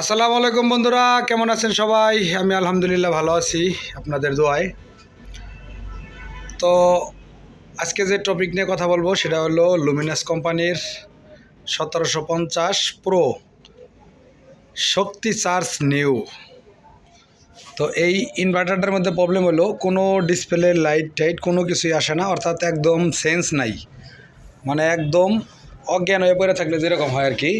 আসসালামু আলাইকুম বন্ধুরা, কেমন আছেন সবাই? আমি আলহামদুলিল্লাহ ভালো আছি আপনাদের দোয়ায়। তো আজকে যে টপিক নিয়ে কথা বলব সেটা হলো লুমিনাস কোম্পানির সতেরোশো পঞ্চাশ প্রো শক্তি চার্জ নিউ। তো এই ইনভার্টারটার মধ্যে প্রবলেম হলো, কোনো ডিসপ্লে লাইট টাইট কোনো কিছুই আসে না, অর্থাৎ একদম সেন্স নাই। মানে একদম অজ্ঞান হয়ে পড়ে থাকলে যেরকম হয় আর কি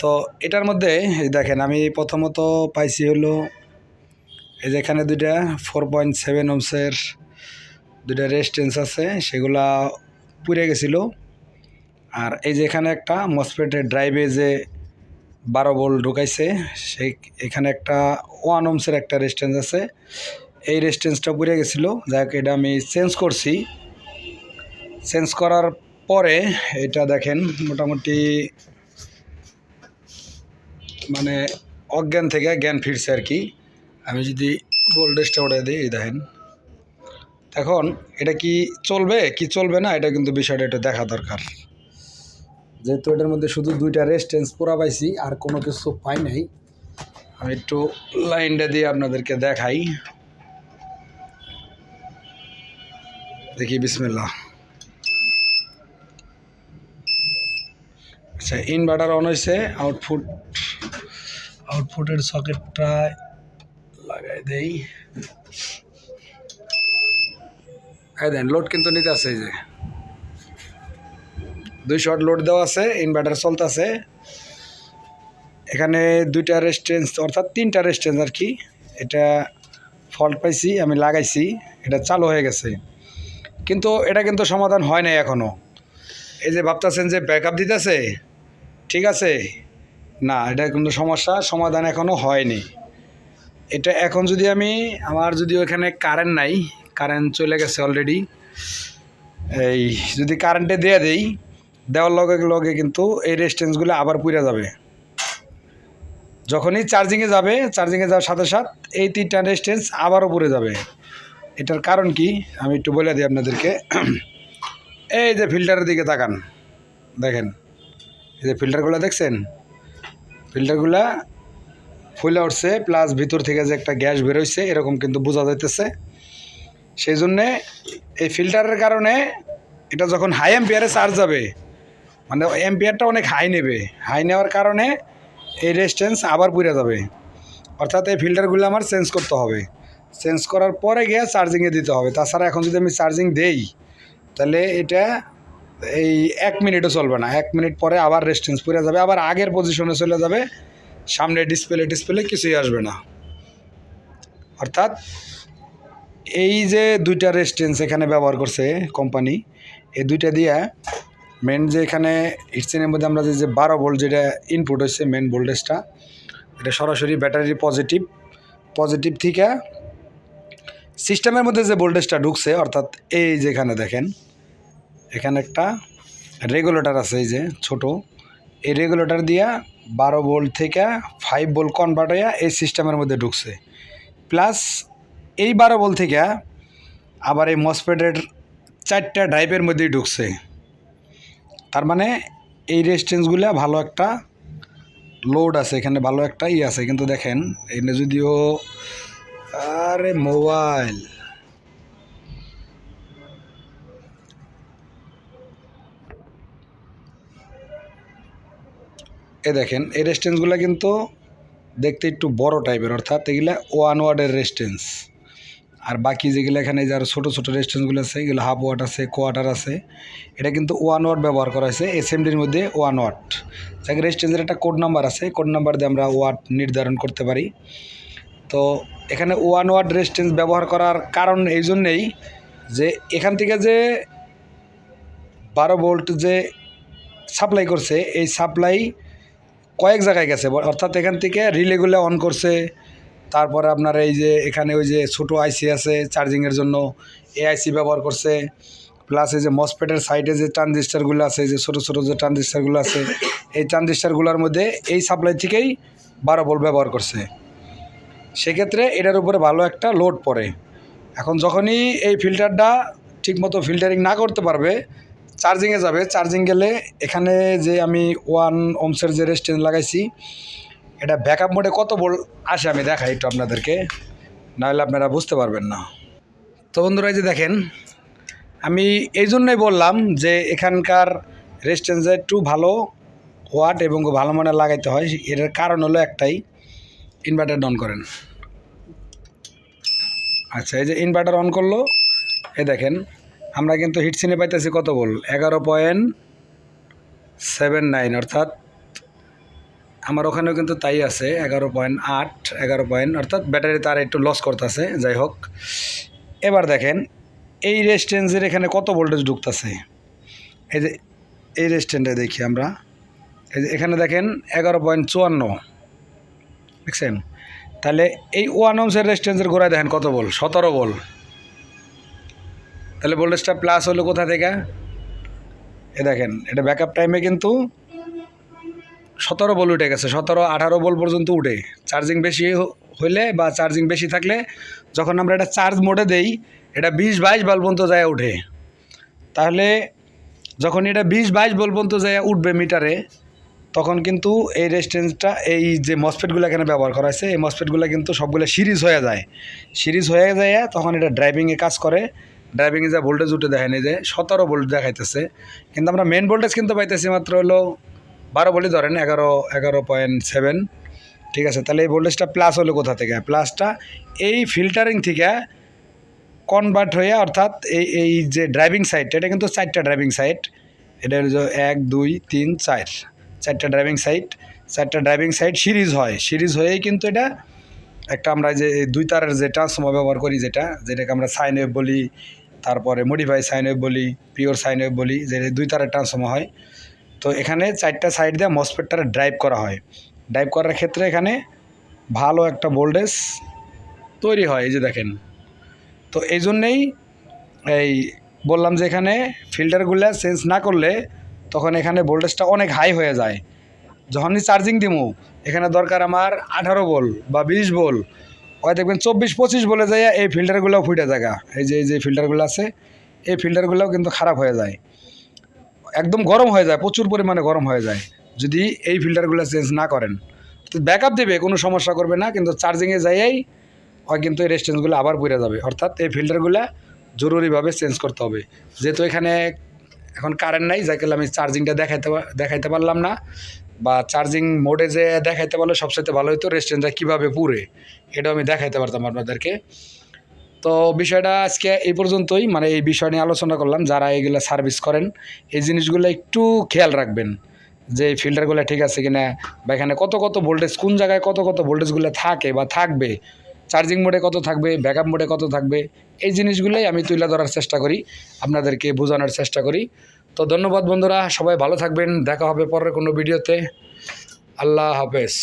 তো এটার মধ্যে দেখেন, আমি প্রথমত পাইছি হলো এই যে এখানে দুইটা ফোর পয়েন্ট সেভেন ওমসের দুইটা রেস্টেন্স আছে, সেগুলা পুড়ে গেছিল। আর এই যে এখানে একটা মসপেটের ড্রাইভে যে বারো বল ঢুকাইছে, সেই এখানে একটা ওয়ান ওমসের একটা রেস্টেন্স আছে। এই রেস্টেন্সটা পুড়ে গেছিল যাক এটা আমি চেঞ্জ করছি। চেঞ্জ করার পরে, এটা দেখেন, মোটামুটি মানে অজ্ঞান থেকে জ্ঞান ফিরছে আর কি। আমি যদি ভোল্টেজটা উঠে দিই দেখেন। এখন এটা কি চলবে? কি চলবে না? এটা কিন্তু বিষয়টা একটু দেখা দরকার। যেহেতু এটার মধ্যে শুধু দুইটা রেস্টেন্স পুরা পাইছি, আর কোনো কিছু পাই নাই, আমি একটু লাইনটা দিয়ে আপনাদেরকে দেখাই। দেখি বিসমিল্লা আচ্ছা ইনভার্টার অন হয়েছে আউটপুট আউটপুটের সকেটটা লাগাই দেই। এই দেন লোড কিন্তু নিতে আছে এই যে। দুই শট লোড দেওয়া আছে ইনভার্টার চলতেছে। এখানে দুইটা রেস্টেন্স অর্থাৎ তিনটা রেস্টেন্স আর কি, এটা ফল্ট পাইছি, আমি লাগাইছি, এটা চালু হয়ে গেছে। কিন্তু এটা কিন্তু সমাধান হয় নাই এখনও এই যে ভাবতেছেন যে ব্যাকআপ দিতেছে, ঠিক আছে না, এটা কিন্তু সমস্যা, সমাধান এখনও হয়নি। এটা এখন যদি আমি, আমার যদি ওখানে কারেন্ট নাই কারেন্ট চলে গেছে অলরেডি এই যদি কারেন্টে দিয়ে দেই, দেওয়ার লগে লগে কিন্তু এই রেস্টেন্সগুলো আবার পুড়ে যাবে। যখনই চার্জিংয়ে যাবে চার্জিংয়ে যাওয়ার সাথে সাথে এই তিনটা রেস্টেন্স আবারও পুড়ে যাবে। এটার কারণ কি? আমি একটু বলে দিই আপনাদেরকে। এই যে ফিল্টারের দিকে তাকান, দেখেন। এই যে ফিল্টারগুলো দেখছেন? ফিল্টারগুলা ফুলে উঠছে প্লাস ভিতর থেকে যে একটা গ্যাস বেরোইছে এরকম কিন্তু বোঝা যাইতেছে। সেই জন্যে এই ফিল্টারের কারণে এটা যখন হাই এম্পিয়ারে চার্জ যাবে মানে এম্পিয়ারটা অনেক হাই নেবে। হাই নেওয়ার কারণে এই রেস্টেন্স আবার পুড়ে যাবে। অর্থাৎ এই ফিল্টারগুলো আমার চেঞ্জ করতে হবে। চেঞ্জ করার পরে গিয়ে চার্জিংয়ে দিতে হবে। তাছাড়া এখন যদি আমি চার্জিং দেই, তাহলে এটা এই এক মিনিটও চলবে না। এক মিনিট পরে আবার রেস্টেন্স পুড়ে যাবে, আবার আগের পজিশনে চলে যাবে। সামনে ডিসপ্লে ডিসপ্লে কিছুই আসবে না। অর্থাৎ এই যে দুইটা রেস্টেন্স এখানে ব্যবহার করছে কোম্পানি এই দুইটা দিয়ে মেন যে এখানে হিটসেনের মধ্যে আমরা যে বারো ভোল্ট যেটা ইনপুট হচ্ছে মেন ভোল্টেজটা এটা সরাসরি ব্যাটারি পজিটিভ পজিটিভ থেকে সিস্টেমের মধ্যে যে ভোল্টেজটা ঢুকছে, অর্থাৎ এই যেখানে দেখেন এখানে একটা রেগুলেটর আছে, এই যে ছোট। এই রেগুলেটর দিয়া বারো ভোল্ট থেকে ফাইভ ভোল্ট কনভার্ট হইয়া এই সিস্টেমের মধ্যে ঢুকছে। প্লাস এই বারো ভোল্ট থেকে আবার এই মসপেটের চারটা ড্রাইভের মধ্যেই ঢুকছে। তার মানে এই রেস্টেন্সগুলো ভালো একটা লোড আছে, এখানে ভালো একটা ই আছে। কিন্তু দেখেন এখানে যদিও, আরে মোবাইল এ দেখেন, এই রেস্টেন্সগুলো কিন্তু দেখতে একটু বড় টাইপের অর্থাৎ এগুলা ওয়ান ওয়ার্ডের রেস্টেন্স আর বাকি যেগুলো এখানে যারা ছোটো ছোটো রেস্টুরেন্টগুলো আছে, এগুলো হাফ ওয়াট আছে কোয়ার্টার আছে, এটা কিন্তু ওয়ান ওয়াট ব্যবহার করা হয়েছে এসএমডির মধ্যে ওয়ান ওয়াট যাকে রেস্টেন্সের একটা কোড নাম্বার আছে কোড নাম্বার দিয়ে আমরা ওয়াট নির্ধারণ করতে পারি। তো এখানে ওয়ান ওয়াট রেস্টেন্স ব্যবহার করার কারণ এই জন্যেই যে এখান থেকে যে বারো ভোল্ট যে সাপ্লাই করছে, এই সাপ্লাই কয়েক জায়গায় গেছে। অর্থাৎ এখান থেকে রিলেগুলো অন করছে। তারপরে আপনার এই যে এখানে ওই যে ছোটো আইসি আছে চার্জিংয়ের জন্য এ আইসি ব্যবহার করছে। প্লাস এই যে মসপেটের সাইডে যে ট্রানজিস্টারগুলো আছে যে ছোটো ছোটো যে ট্রানজিস্টারগুলো আছে, এই ট্রানজিস্টারগুলোর মধ্যে এই সাপ্লাই থেকেই বারো ভোল্ট ব্যবহার করছে। সেক্ষেত্রে এটার উপরে ভালো একটা লোড পড়ে। এখন যখনই এই ফিল্টারটা ঠিকমতো ফিল্টারিং না করতে পারবে চার্জিংয়ে যাবে। চার্জিং গেলে এখানে যে আমি ওয়ান ওমসের যে রেস্টেন্স লাগাইছি, এটা ব্যাকআপ মোডে কত বল আসে আমি দেখাই একটু আপনাদেরকে, নাহলে আপনারা বুঝতে পারবেন না। তো বন্ধুরা, এই যে দেখেন, আমি এই জন্যই বললাম যে এখানকার রেস্টেন্সে একটু ভালো ওয়াট এবং ভালো মানের লাগাইতে হয় এটার কারণ হলো একটাই ইনভার্টার অন করেন। আচ্ছা এই যে ইনভার্টার অন করল এ দেখেন আমরা কিন্তু হিটসিনে পাইতেছি কত বল? এগারো পয়েন্ট সেভেন নাইন অর্থাৎ আমার ওখানেও কিন্তু তাই আছে, এগারো পয়েন্ট আট, এগারো পয়েন্ট অর্থাৎ ব্যাটারি তার একটু লস করতেছে, যাই হোক। এবার দেখেন, এই রেস্টেন্সের এখানে কত ভোল্টেজ ঢুকতেছে? এই যে, এই রেস্টেন্টে দেখি আমরা। এই যে, এখানে দেখেন, এগারো পয়েন্ট চুয়ান্ন। দেখছেন? তাহলে এই ওয়ান ওমসের রেস্টেন্সের গোড়ায় দেখেন কত বল? সতেরো বল। তাহলে ভোল্টেজটা প্লাস হলো কোথা থেকে? এ দেখেন, এটা ব্যাকআপ টাইমে কিন্তু সতেরো বল উঠে গেছে, সতেরো, আঠারো বল পর্যন্ত উঠে। চার্জিং বেশি হইলে বা চার্জিং বেশি থাকলে যখন আমরা এটা চার্জ মোডে দেই, এটা বিশ, বাইশ বল পর্যন্ত যায় উঠে। তাহলে যখন এটা বিশ, বাইশ বল পর্যন্ত যায় উঠবে মিটারে, তখন কিন্তু এই রেস্টেন্সটা এই যে মসফেটগুলো এখানে ব্যবহার করা হয়েছে, এই মসফেটগুলো কিন্তু সবগুলো সিরিজ হয়ে যায়। সিরিজ হয়ে যায়, তখন এটা ড্রাইভিংয়ে কাজ করে। ড্রাইভিংয়ে যা ভোল্টেজ উঠে এই যে সতেরো ভোল্ট দেখাইতেছে। কিন্তু আমরা মেন ভোল্টেজ কিন্তু পাইতেছি মাত্র হলো বারো বলি ধরেন, এগারো এগারো পয়েন্ট সেভেন ঠিক আছে, তাহলে এই ভোল্টেজটা প্লাস হলো কোথা থেকে? প্লাসটা এই ফিল্টারিং থেকে কনভার্ট হয়ে অর্থাৎ এই এই যে ড্রাইভিং সাইড এটা কিন্তু চারটা ড্রাইভিং সাইট এটা হলো এক, দুই, তিন, চার। চারটা ড্রাইভিং সাইট চারটা ড্রাইভিং সাইট সিরিজ হয়। সিরিজ হয়েই কিন্তু এটা একটা আমরা যে দুই তারের যে ট্রান্সফর্মার ব্যবহার করি যেটা, যেটাকে আমরা সাইন ওয়েভ বলি তারপরে মডিফাই সাইন ওয়েভ বলি পিওর সাইন ওয়েভ বলি, যে দুই তারের ট্রান্সফর্মার হয়। তো এখানে চারটা সাইড দিয়ে মসফেটটারে ড্রাইভ করা হয়। ড্রাইভ করার ক্ষেত্রে এখানে ভালো একটা ভোল্টেজ তৈরি হয়, এই যে দেখেন। তো এই জন্যেই এই বললাম যে এখানে ফিল্টারগুলো চেঞ্জ না করলে তখন এখানে ভোল্টেজটা অনেক হাই হয়ে যায়। যখনই চার্জিং দিমু, এখানে দরকার আমার আঠারো বল বা বিশ বল ওই দেখবেন চব্বিশ পঁচিশ বলে যায়, এই ফিল্টারগুলোও ফুটে জায়গা। এই যে এই যে ফিল্টারগুলো আছে, এই ফিল্টারগুলোও কিন্তু খারাপ হয়ে যায়। একদম গরম হয়ে যায়, প্রচুর পরিমাণে গরম হয়ে যায়, যদি এই ফিল্টারগুলো চেঞ্জ না করেন। তো ব্যাকআপ দেবে, কোনো সমস্যা করবে না, কিন্তু চার্জিংয়ে যাইয়েই হয় কিন্তু এই রেস্টেন্সগুলো আবার পড়ে যাবে। অর্থাৎ এই ফিল্টারগুলো জরুরিভাবে চেঞ্জ করতে হবে। যেহেতু এখানে এখন কারেন্ট নাই যাকে আমি চার্জিংটা দেখাইতে দেখাইতে পারলাম না। বা চার্জিং মোডে যে দেখাইতে পারলে সবচেয়ে ভালো হতো রেস্টুরেন্টটা কীভাবে পুরে এটাও আমি দেখাইতে পারতাম আপনাদেরকে। তো বিষয়টা আজকে এই পর্যন্তই মানে এই বিষয় নিয়ে আলোচনা করলাম, যারা এগুলো সার্ভিস করেন, এই জিনিসগুলো একটু খেয়াল রাখবেন, যে ফিল্টারগুলো ঠিক আছে কিনা, বা এখানে কত কত ভোল্টেজ কোন জায়গায় কত কত ভোল্টেজগুলো থাকে বা থাকবে চার্জিং মোডে কত থাকবে ব্যাকআপ মোডে কত থাকবে, এই জিনিসগুলোই আমি তুলে ধরার চেষ্টা করি, আপনাদেরকে বোঝানোর চেষ্টা করি। তো ধন্যবাদ বন্ধুরা সবাই ভালো থাকবেন দেখা হবে পরের কোনো ভিডিওতে। আল্লাহ হাফেজ।